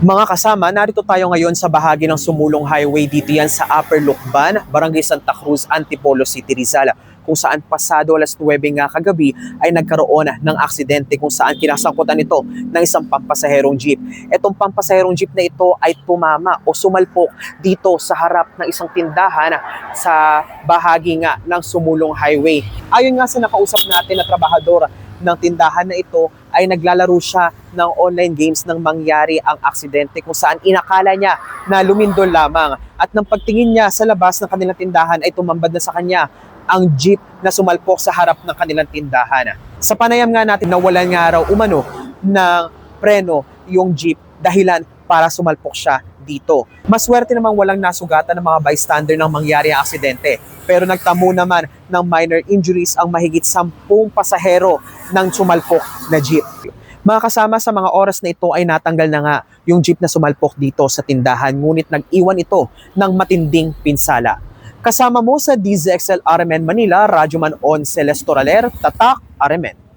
Mga kasama, narito tayo ngayon sa bahagi ng Sumulong Highway dito yan sa Upper Lukban, Barangay Santa Cruz, Antipolo City, Rizal kung saan pasado alas 9 nga kagabi ay nagkaroon ng aksidente kung saan kinasangkutan ito ng isang pampasaherong jeep. Itong pampasaherong jeep na ito ay tumama o sumalpok dito sa harap ng isang tindahan sa bahagi nga ng Sumulong Highway. Ayon nga sa nakausap natin na trabahador ng tindahan na ito ay naglalaro siya ng online games nang mangyari ang aksidente kung saan inakala niya na lumindol lamang at nang pagtingin niya sa labas ng kanilang tindahan ay tumambad na sa kanya ang jeep na sumalpok sa harap ng kanilang tindahan. Sa panayam nga natin nawalan nga raw umano ng preno yung jeep dahilan para sumalpok siya dito. Maswerte namang walang nasugatan ng mga bystander nang mangyari ang aksidente. Pero nagtamo naman ng minor injuries ang mahigit sampung pasahero ng sumalpok na jeep. Mga kasama sa mga oras na ito ay natanggal na nga yung jeep na sumalpok dito sa tindahan ngunit nag-iwan ito ng matinding pinsala. Kasama mo sa DZXL RMN Manila, Radyoman On Celeste Toraler, Tatak RMN.